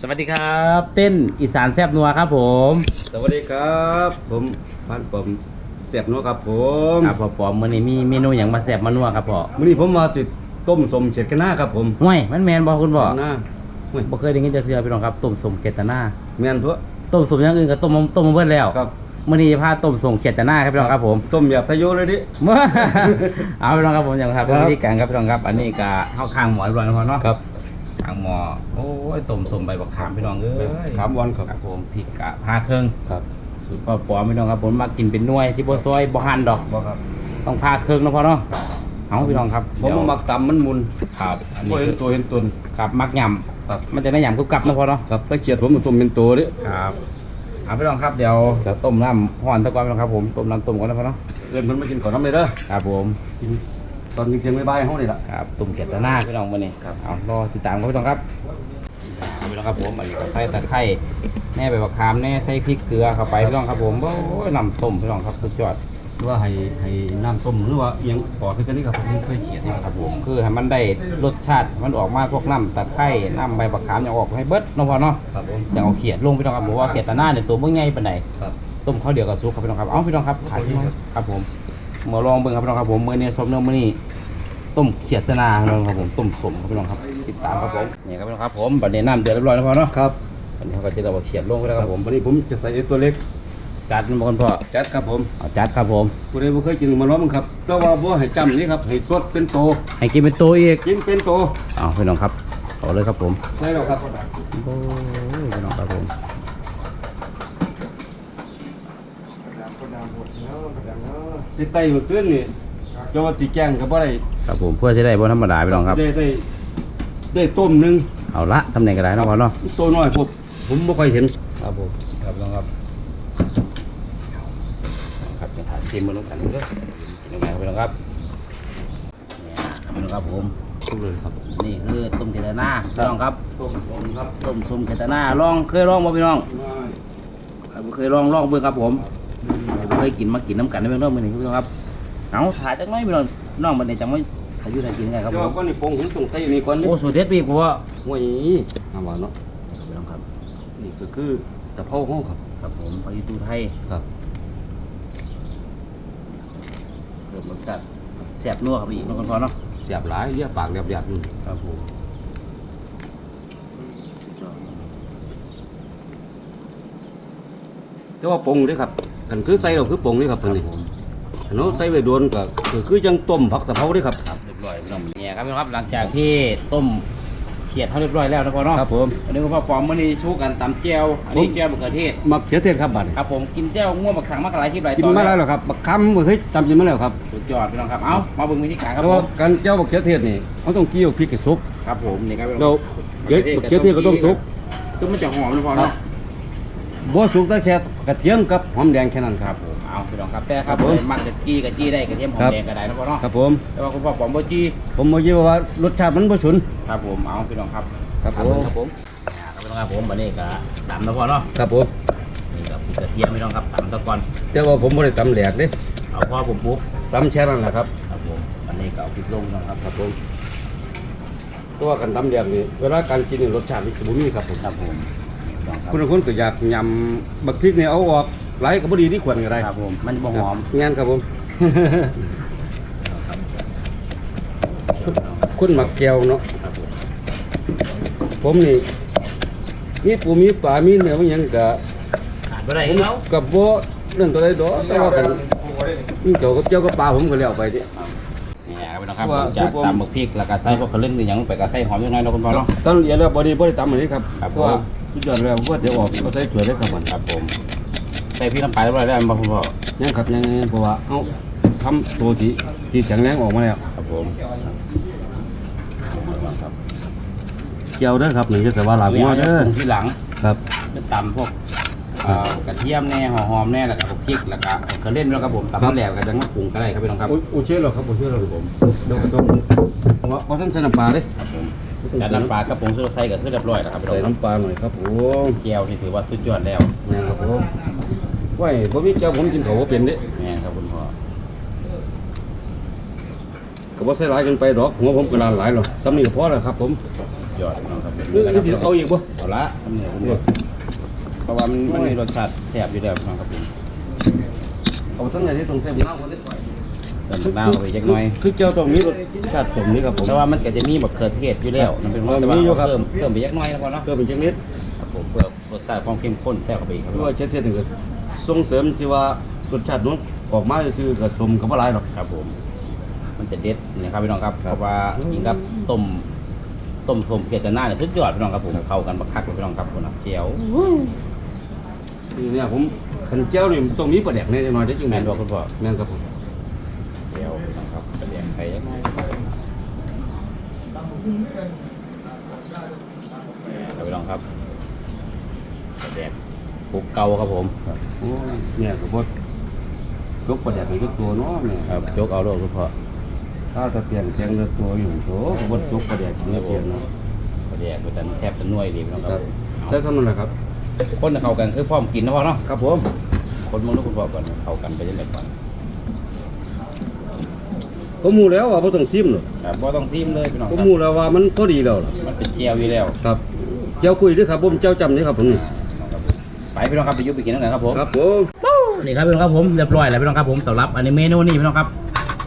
สวัสดีครับ เต้นอีสานแซบนัวครับผม สวัสดีครับ ผมพันผมเสียบนัวครับผมครับพ่อปอมมื้อนี้มีเมนูอย่างมาแซบมานัวครับพ่อมื้อนี้ผมมาจิต้มสมเฉดกันหน้าครับผมห่วยมันแมนบ่คุณพ่อหน้าห่วยบ่เคยได้ยินจักเทื่อพี่น้องครับต้มสมเกตนาแม่นทั่วต้มสมอย่างอื่นก็ต้มต้มมาเบิดแล้วครับมื้อนี้จะพาต้มสมเกตนาครับพี่น้องครับผมต้มแบบทะโยเลยดิเมื่อเอาพี่น้องครับผมอย่างครับครับวิธีการครับพี่น้องครับ อันนี้ก็เข้าข้างหมอเรียบร้อยแล้วพอเนาะครับข้างหมอโอ้ยต้มสมใบบักขามพี่น้องเอ้ยขามวันครับครับผมพริกกะพาเครื่องครับสูตรพ่อปอมพี่น้องครับผมมากินเป็นหน่วยที่บ่ซอยบ่หั่นดอกบ่ครับต้องพาเครื่องเนาะพ่อเนาะเอาพี่น้องครับผมเดี๋ยวมามักตำมันมุนครับอันบ่นี้เห็นคือตัวเห็นตนครับมักยครับำมันจะได้ยำกรุบกรับเนาะพ่อเนาะครับตะเกียบผมมาต้มเป็นตัวดิครับเอาพี่น้องครับเดี๋ยวครับต้มน้ำห่อนตะกอนพี่น้องครับผมต้มน้ำต้มก่อนนะพ่อเนาะเอิ้นเพิ่นมากินข้าวน้ำเลยเด้อครับผมกิน ตอนเที่ยงๆบ่ายๆเฮานี่ล่ะครับตุ่มเกล็ดตะหน้าพี่น้องมื้อนี้ครับ เอารอติดตามครับพี่น้องครับเอาพี่น้องครับผมอันนี้ก็ใส่ตะไคร้แน่ใบบักขามแน่ใส่พริกเกลือเข้าไปพี่น้องครับผมโอ้ยน้ำต้มพี่น้องครับสุดยอดหรือว่าให้ให้น้ำต้มหรือว่าอิหยังปอคือกันนี่ครับผมเคยเขียนนี่ครับผมคือให้มันได้รสชาติมันออกมาพวกน้ำตะไคร้น้ำใบบักขามอย่างออกให้เบิดเนาะพ่อเนาะครับผมอย่างเอาเขียดลงพี่น้องครับบอกว่าเขียดตะหน้าเนี่ยตัวเมื่อไงปานใดครับต้มข้าวเดียวกับซุปครับพี่น้องครับ เอาพี่น้องครับขาดที่น้อยครับผม มาลองเบิ่งครับพี่น้องครับผมมื้อนี้สมเนื้อมื้อนี้ต้มเขียดตะนาพี่น้องครับผมต้มสมครับพี่น้องครับติดตามครับผมนี่ครับพี่น้องครับผมบัดนี้น้ำเดือดเรียบร้อยแล้วพอเนาะครับบัดนี้เขาก็จะเอาเขียดลงไปแล้วครับผมวันนี้ผมจะใส่ไอ้ตัวเล็กจัดมันบ่คนพ่อจัดครับผมเอาจัดครับผมผู้ใดบ่เคยกินมาล้อมครับแต่ว่าบ่ให้จำนี่ครับให้สดเป็นโตให้กินเป็นตัวอีกกินเป็นโตเอาพี่น้องครับเอาเลยครับผมใช่แล้วครับโอ้ยพี่น้องครับผม ติดไตเมื่อคืนนี่เจ้าว่าสิแกงก็บ่ได้ครับผมเพื่อจะได้บ่ธรรมดาพี่น้องครับ ได้ได้ได้ต้มหนึงเอาละทำไหนก็ได้เนาะพ่อเนาะตัวน้อยพวกผมบ่ค่อยเห็นครับผมครับพี่น้องครับครับจะถ่ายชิมมันลงกันเลยยังไงครับพี่น้องครับเนี่ยครับพี่น้องครับผมทุกเลยครับนี่คือต้มเกตนาพี่น้องครับต้มต้มครับต้มส้มเกตนาลองเคยลองบ่พี่น้องใครบ่เคยลองลองเบิ่งครับผมใครบ่ เคยกินมากินน้ำกันได้เบิ่งเนาะมื้อนี้ครับพี่น้องครับเอาถ่ายจักหน่อยพี่น้องน้องบัดนี้จังไม่อายุได้กินไงครับผเจ้ามก็นี่ปรุงเห็นตรงไตนี่ก่อนนี่โอ้สูตรเด็ดพี่ผมว่าโอ้ยน้ำหวานเนาะพี่น้องครับ นี่ก็คือตะเภาห้องครับครับผมพอดีตูไทยครับเพิ่มรสชาติแซ่บนัวครับพี่น้องคนพอเนาะเสียบหลายเรียบปากเรียบหยาบนี่ครับผมแต่ว่าปรุงเด้อครับ กันคือใส่เราคือปรุงนี่ครับคเพิ่รันบนี่ผมอันนู้นใส่ไว้โดนก็ก็คือจังต้มผักตะเภาเด้อครับ ครับเรียบร้อยพี่น้องเนี่ยครับพี่น้องครับหลังจากที่ต้มเขียดเขาเรียบร้อยแล้วนะพ่อเนาะครับผม อันนี้คุณพ่อปอมมื่อนี้ชูกันตำแจ่วอันนี้ผม แจ่วมะเขือเทศมักเขือเทศครับบัดนี้ครับผมกินแจ่วง่วงมะขังมะกะไรที่ไรกินตอนมาแล้วแล้วเหรอครับบักคำเฮ้ยตำกินมาแล้วครับสุดยอดพี่น้องครับเอามาเบิ่งวิธีการครับแต่ผว่ามการเจ้าบักเขือเทศนี่เขาต้องเกี่ยวพริกให้สุกครับผมนี่ครับพี่น้เราองเดี๋ยวบักเขือเทศก็ต้องสุกคือมันจะหอมนะพ่อเนาะ บ่สุกแต่แค่กระเทียมกับหอมแดงแค่นั้นคครัรับบ ผมเอาพี่น้องครับแต่ครับครับผมเลยมักจะจี้กับจี้ได้กระเทียมหอคมรับ แดงก็ได้นะพ่อเนาะครับผม แต่ว่าคุณพ่อปอมบ่จี้ผมบอกยี่ว่ารสชาติมันบ่ฉุน ครับผมเอาพี่น้องครับครับผมครับผมครับพี่น้องครับผมอันนี้ก็ตำนะพ่อเนาะครับผมนี่กับกระเทียมพี่น้องครับตำตะกอนแต่ว่าผมบ่ได้ตำแหลกเด้เอาพ่อผมปุ๊บตำแช่นั่นแหละครับครับผมอันนี้ก็เอาพริกลงนะครับครับผมตัวากันตำแหลกนี่เวลาการกินนี่รสชาติมันสิบ่มีครับผมครับผม ลองครับคุณคนก็อยากยำบักพริกนี่เอาออกหลายก็บ่ดีที่ควรก็ได้ครับผมมันบ่หอมงานครับผม คุณหมักแก้วเนาะครับผมผมนี่มีปูมีปลามีเนื้อมีหยังก็ขาดบ่ได้ผมแล้วกับบ่เรื่องตัวใดดอกแต่ว่ากันมีเจ้ากับเจ้ากับปลาผมก็แล้วไปดิ นี่ครับพี่น้องครับว่าผมจะผม ตำบักพริกแล้วก็ใส่พวกกระเล่นหรือหยังลงไปก็ใส่หอมจังน้อยเนาะคุณพ่อเนาะ ตอนเรียนแล้วบ่ได้บ่ได้ตำอันนี้ครับครับเพราะว่า สุดยอดแล้วว่าจะออกก็ใส่ถ้วยได้ครับมันครับผมใส่พริกน้ำปลาเรียบร้อยแล้วบ่คุณพ่อยังครับยังเพราะว่าเอ้าทำตัวที่ที่แข็งแรงออกมาแล้วครับผมเกี่ยวเด้อครับนี่จะสว่าหลาบเลี้งัวยวเด้อที่หลังครับเป็นตำพวกเอ่อกระเทียมแน่หอมแน่แล้วก็พวกพริกแล้วก็กระเล่นแล้วครับผมตำครับแหลกก็จะมาปรุงก็ได้ครับพี่น้องครับโอ้ยโอ้เชื่อหรอครับโอ้เชื่อหรอผมเดี๋ยวก็ต้องว่าว่าท่านใส่น้ำปลาเด้ครับผม แต่น้ำปลากระป๋องซื้อใส่ก็คือเรียบร้อยแล้วครับพี่ใส่น้องน้ำปลาหน่อยครับผมแก้วนี่ถือว่าสุดยอดแล้วนี่ครับผมไว้บ่มีเจ้าผมกินเขาวบ่เป็นเด้แม่นครับคุณพ่อก็บ่ใส่หลายเกินไปดอกหัวผมก็ลานหลายหรอกซ้ำนี่ก็พอแล้วครับ ผมคยอดพี่น้องครับหรือหรือสิเอาอีกบ่เอาละทำเนี่ยผมบอกเพราะว่ามันมันมีรสชาติแซ่บอยู่แล้วพี่น้องครับผมเอาทั้งไหนที่ตรงเส้นน้ำคนได้ใส่เติมน้ำเข้าไปจักหน่อย คือเจ้าต้องมีรสชาติสมนี่ครับผม แต่ว่ามันก็จะมีบักเขือเทศอยู่แล้วนั่นเป็นเพราะแต่ว่ามีอยู่ครับ เพิ่มเพิ่มไปยักหน้อยนะพ่อเนาะก็เป็นจังนิดครับผมเพื่อรสชาติความเข้มข้นแซ่บเข้าไปอีกครับคือว่าเช็ดเทียนก็ส่งเสริมที่ว่ารสชาตินั้นออกมาซื่อๆกับสมกับอะไรหรอก ครับผม มันจะเด็ดนะครับพี่น้องครับเพราะว่ากินกับต้มต้มส้มเกล็ดหน้าเนี่ยสุดยอดพี่น้องครับผมเข้ากันบักคักเลยพี่น้องครับคุณนะเจียวนี่เนี่ยผมขันเจ้านี่ต้องมีปลาแดกแน่นอนจะจึงแม่แม่นนบอกคุณพ่อ แม่นครับผมเจียวพี่น้อง ครับกระเดียงไข่ยักหน้อยครับพี่น้องครับกระเดียงปุกเกาครับผม โอ้ยเนี่ยก็บ่ยกปลาแดกให้ทุกตัวเนาะเนี่ยครับโจกเอาโลกคุณพ่อถ้าตะเพียงแทงละตัวอยู่โถก็บ่ยกปลาแดกกินเพียงเนาะกระเดียงแต่แทบจะน่วยดีพี่น้องคครัรับบใช่เท่านั้นแหละครับ คนเข้ากันคือพร้อมกินนะพ่อเนาะครับผม คนมึงลูกคุณพ่อก่อนเข้ากันไปยังไงก่อน ผมรู้แล้วว่าบ่ต้องซิมหรอกครับบ่ต้องซีมเลยพี่น้องผมครับรู้แล้วว่ามันพอดีแล้วล่ะมันเป็นเจียวอยู่แล้วครับเจ้าคุยด้วยครับผมเจ้าจำนี่ครับผมนี่ไปพี่น้องครับไปยุบไปกินตั้งแต่ครับผม ครับผม นี่ครับพี่น้องครับผมเรียบร้อยแล้วพี่น้องครับผมสำหรับอันนี้เมนูนี้พี่น้องครับ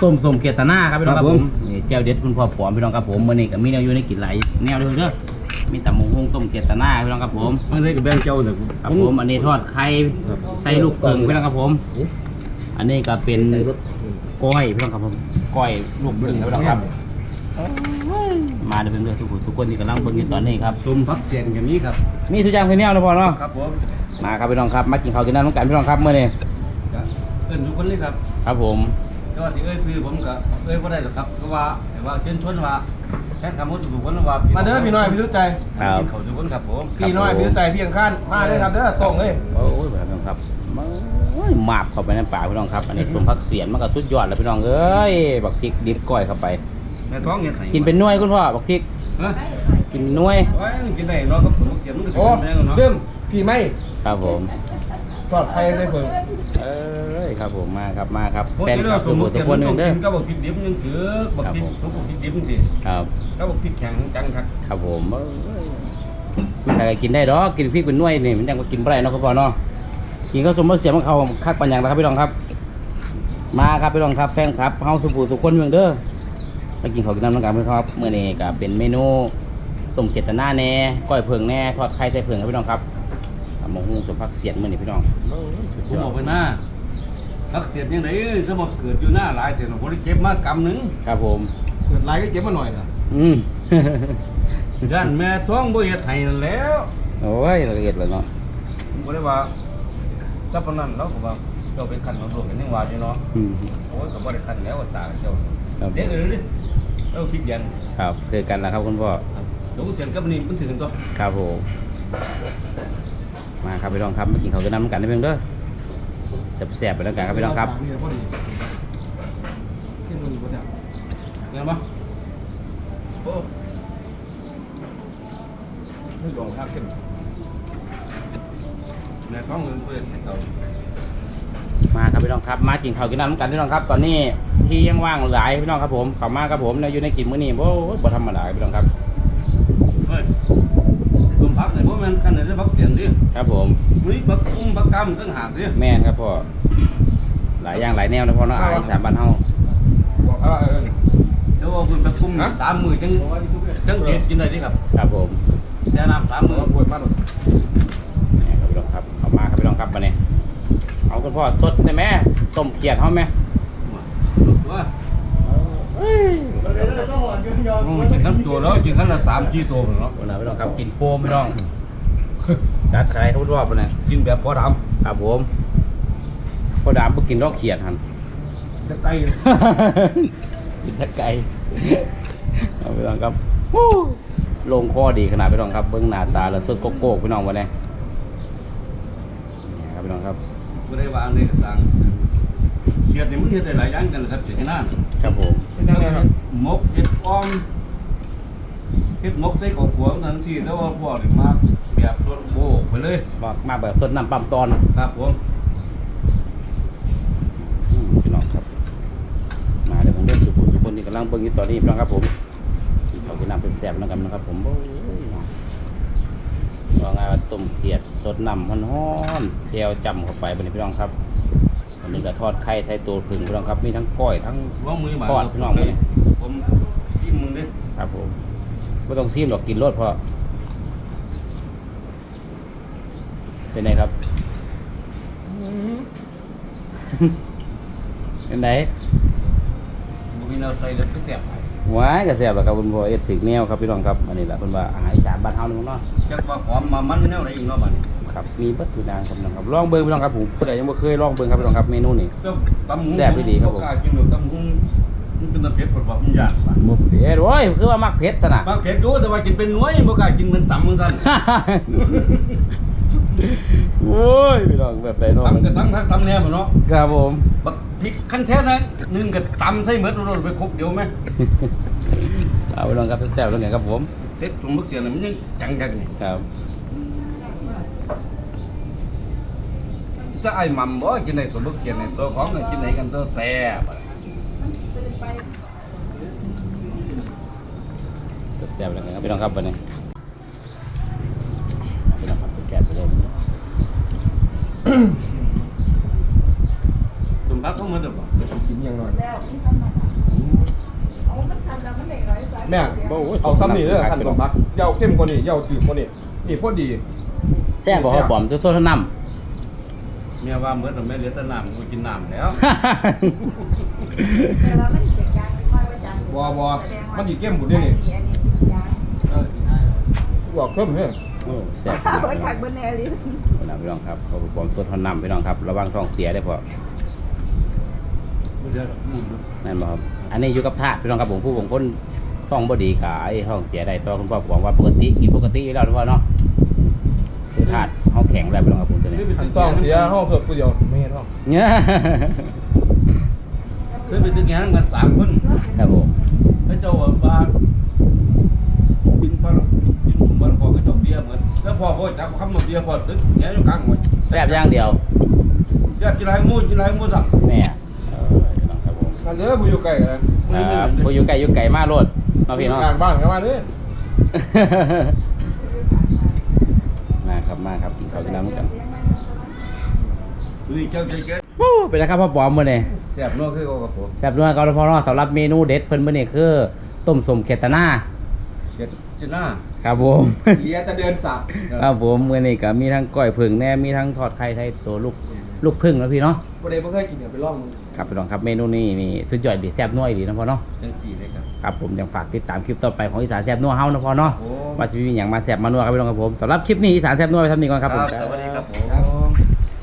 ต้มส้มเกียรตนาครับพี่น้องครับผมนี่เจียวเด็ดคุณพ่อผอมพี่น้องครับผมมื้อนี้ก็มีแนวอยู่ในกินหลายแนวเลยเด้อมีตำมงฮงต้มเกียรตนาพี่น้องครับผมมันได้กับแบงเจ้าเนี่ยครับผมอันนี้ทอดไข่ใส่ลูกเกิงพี่น้องครับผม อันนี้ก็เป็นก้อยพี่น้องครับผม ก้อยลูกเกิงครับพี่น้องครับมาเดี๋ยวเพื่อนๆทุกคนทุกคนที่กำลังเบิ่งอยู่ตอนนี้ครับสมพักเสียนกันนี้ครับมีทุกอย่างคือแนวนะพ่อเนาะครับผมมาครับพี่น้องครับมากินข้าวกินน้ำน้ำกันพี่น้องครับเมื่อนี้ก็เอิ้นทุกคนเลยครับ ครับผมก็ว่าสิเอ้ยซื้อผมก็เอ้ยบ่ได้หรอกครับก็ว่าแต่ว่าเชิญชวนว่าแค่คำว่าทุกคนว่ามาเด้อพี่น้อยพี่รู้ใจครับเขาทุกคนครับผมครับพี่น้อยผมพี่รู้ใจพี่ยังข้านมาเลยครับเด้อตรงเลยโอ้ยพี่น้องครับโอ้ ยหมาบเข้าไปในปากพี่น้องครับ อันนี้สมพักเสียนมันก็สุดยอดแล้วพี่น้องเอ้ยบักพริกดิบก้อยเข้าไป แม่ท้องเฮ็ดให้กินเป็นหน่วยคุณพ่อบักพริก ฮะกินหน่วย โอ้ยกินได้เนาะครับผมเสียนมันก็สิโอ้แม่งเนาะเริ่มพี่ไม่ครับผมทอดไข่ได้เพิ่งเอ้ยครับผมมาครับมาครับผมแฟนคิดคลัว่าบสทุมกมุคตินเสีทุยกนคมันนหนึ่ต้องงเด้อกินกับบักพริกดิบยังถือบักพริกครับผมทุกบักพริกดิบจังซี่ครับกับบักพริกแข็งจังครับครับผมเอ้ยมันก็กินได้ดอกกินพริกเป็นหน่วยนี่มันยังก็กินบ่ได้เนาะคุณพ่อเนาะ กินก็สมพักเสียนมันเข้าคักปัญญังนะครับพี่น้องครับ มาครับพี่น้องครับแฟนครับเฮาสุภูทุกคนเมืองเด้อมากินข้าวกินน้ำน้ำกันพี่น้องครับมื้อนี้ก็เป็นเมนูต้มเจตนาแหน่ก้อยเผิงแหน่ทอดไข่ใส่เผิงครับพี่น้องครับตำบักหุ่งสมพักเสียนมื้อนี้พี่น้องสุดผมยบออกดไปหน้ารักเสียดยังไงสมมติเกิดอยู่หน้าหลายเสียนผมได้เก็บมากำหนึ่งครับผม เกิดไรก็เก็บมาหน่อยนะอืมด้านแม่ท้องบ่เฮ็ดให้นั่นแหล้ว โอ้ยละเอียดเลยเนาะผมบ่ได้ว่า ถ้าปานนั้นเราก็ว่าเจ้าเป็นคันของตัวกันยังว่าอยู่เนาะอืมโอ้ยก็บ่ได้คันแล้วว่าตาเจ้าครับเด็กเอ้ยเอาพริกแดงครับคือกันแล้วครับคุณพ่อเดี๋ยวเสียนกับนี่มันถึงกันตัวครับผมมาครับพี่น้องครับมากินข้าวกินน้ำกันได้เพียงเด้อแซ่บๆไปแล้วกันครับพี่น้องครับนี่พอดีขึ้นมาอยู่บนเนี่ยเห็นบ่โอ้ไม่ยอมพักขึ้น แม่ท้องเงินเพิ่นให้เขามาครับพี่น้องครับ มากินข้าวกินน้ำกันพี่น้องครับ ตอนนี้ที่ยังว่างหลายพี่น้องครับผมข้ามากครับผมเนี่ยอยู่ในกินมื้อนี้โอ้ยบ่ธรรมดาพี่น้องครับเฮ้ยสมพักนี่บ่แม่นคันได้พักเสียนดิครับผมมื้อนี้พักอุ้มพักกำตั้งหากดิแม่นครับพ่อหลายอย่างหลายแนวนะพ่อเนาะอายสามบ้านเฮาบอกว่าเออเดี๋ยวเอาเพิ่นไปคุมสามมื้อจังจังสิกินได้ดิครับ ครับผมแช่น้ำสามมื้อปวดมาก ครับพี่น้องครับมาเนี่ยเอาคุณพ่อสดได้ไหมต้มเขียดเฮาไหมว่าอืมกินทั้งตัวแล้วกินทั้งละสามสี่ตัวเนาะวันนี้พี่น้องครับกินโฟมพี่น้องจัดใครทุกรอบเลยกินแบบพอดำครับผมพอดามบ่กินรอกเขียดหันจะไกลกินแค่ไก่เอาพี่น้องครับลงคอดีขนาดพี่น้องครับเบิ้องหน้าตาแล้วเสดโกโก้พี่น้องวันนี้นี่ครับ พี่น้องครับำไม่ได้วางเลยก็สั่งเชียดนี่มันเฮ็ดได้หลายอย่างกันนะครับเจ้าหน้าครับผมเป็นยังไงครับมกเฮ็ดอ้อมเฮ็ดมกใส่กบหัวทันทีแต่ว่าพวกนี่มาแบบส่วนโบกไปเลยบอกมาแบบสดน้ำปั๊มตอนครับผมอืมพี่น้องครับ มาเดี๋ยวผมเริ่มสุขุสุคนนี่กำลังเบิ้งอยู่ตอนนี้พี่น้องครับผมกินข้าวกินน้ำเป็นแสบนะครับนะครับผมโอ้ย ว่าไงว่าต้มเขียดสดน้ำฮ้อนๆเจียวจำเข้าไปบัดนี้พี่น้องครับอันนี้ก็ทอดไข่ใส่ตัวผึ่งพี่น้องครับมีทั้งก้อยทั้งว่ามือมาทอดพี่น้องมื้อนี้ผมซิมมึงดิครับผมไม่ต้องซีมหรอกกินรสพอเป็นไงครับเป็นไงบ่มีแนวใส่แล้วก็แซ่บ ไปว้ายกระเสียบแล้วครับคุณพ่อเอ็ดถึกแนวครับพี่น้องครับอันนี้แหละเพิ่นว่าอาหารอีสานบ้านเฮานี่เนาะจักว่าหอมมามันแนวไหนอีกเนาะบัดนี้ครับมีเบัตถุนางครับพี่น้องครับลองเบิ่งพี่น้องครับผมผู้ใดยังบ่เคยลองเบิ่งครับพี่น้องครับเมนูนี้เจ้าตำหุงแซ่บดีครับผม กล้ากินหรอกตำหุงมันเป็นตำเผ็ดผดบ่มันยากว่ะบ่เผ็ดโอ้ยคือว่ามักเผ็ดซะน่ะ บางเผ็ดอยู่แต่ว่ากินเป็นหน่วยบ่กล้ากินเหมือนตำมึงซั่นโอ้ยพี่น้องแบบไหนเนาะตำก็ตำคักตำแน่บ่เนาะครับผมบัก พริกขั้นแท้นะหนึงก็ตำใส่หมดโดนไปครบเดียวไหมเอาพี่น้องครับแซ่บๆแล้วไงครับผมเด็ดสมบักเสียน่ะมันยังจังจังนี่ครับจะไอ้หม่ำบ่กินได้สมบักเสียนี่ตัวของก็กินได้กันตัวแซ่บอะแซ่บๆแล้วไงครับพี่น้องครับบัดนี้พี่น้องครับแซ่บไปเลย สมบักก็มันเด้อบ่กินอย่างหน่อยแล้วมันทำมาเอามันทำแล้วมันได้ร้อยร้อยแม่เอาซ้ำนี่เด้อท่านสมบักเหยาเข้มกว่านี้เหยาจืดกว่านี้นี่พอดีแซ่บบ่ครับผมโทษๆน้ำเมียว่าเหมือนเราไม่เหลือแต่น้ำกูกินน้ำแล้วแต่ว่ามันเสียยางไม่ค่อยว่าจังบ่บ่มันสิเข้มกว่านี้นี่อันนี้สิยางบอกเข้มเด้อโอ้แซ่บข้าวขเบินาดดขันั้ดนเบิดแน่เลยพี่น้องครับเขาผมตัวทอนน้ำพี่น้องครับ ระวังท้องเสียได้พอ บ่เดือดหรอกมุ่นเนอะนั่นบ่ครับอันนี้อยู่กับทาสพี่น้องครับผมผู้บางคนท้องบ่ดีกายท้องเสียได้แตัวาคุณพ่อบอกว่าปกติกินปกติอยู่แล้วทุกคนเนาะคือธาตุเฮาแข็งแล้วพี่น้องครับผมตัวนี้อันต้องเสียห้องเพิ่มผู้เดียวไม่เห็นห้องเนี่ยเคยไปตึกงานกันสามคนครับผมพระเจ้าว่าบ้านกินพระกินสมบัติของกระจกเบียร์เหมือนแล้วพอพ่อจับคำมาเบียร์พอตึกแง่อยู่กลางหมดแซ่บอย่างเดียวแซ่บจิไรมูจิไรมูสั่งแม่เออพี่ น้องครับผมอันเด้อผู้อยู่ไกลกันอ่าผู้อยู่ไกลอยู่ไกลมาโลดเนาะพี่เนาะงานบ้านกันมาเด้อมาครับมาครับกินข้าวกินน้ำกันนี่เจ้าเจ้าเจ้าวู้เป็นไงครับพ่อปอมมื้อนี้แซ่บนัวคือเอากับผมแซ่บด้วยครับพ่อเนาะสำหรับเมนูเด็ดเพิ่นมื้อนี้คือ ต้มสมเขตนาเจ็ดจิน่าครับผมเลียแต่เดินสับครับผมมื้อนี้ก็มีทั้งก้อยผึ่งแหน่มีทั้งทอดไข่ไทยตัวลูกลูกผึ่งแล้วพี่เนาะบ่ได้บ่เคยกินเดี๋ยวไปลองมึง ครับพี่น้องครับเมนูนี้นี่สุดยอดดีแซ่บนัวดีนะพ่อเนาะจังสี่เลยครับครับผมยังฝากติดตามคลิปต่อไปของอีสานแซ่บนัวเฮานะพ่อเนาะโอ้ว่าจะมีอย่างมาแซ่บมานัวครับพี่น้องครับผมสำหรับคลิปนี้อีสานแซ่บนัวไปทำนี้ก่อนครับผม สวัสดีครับผมครับ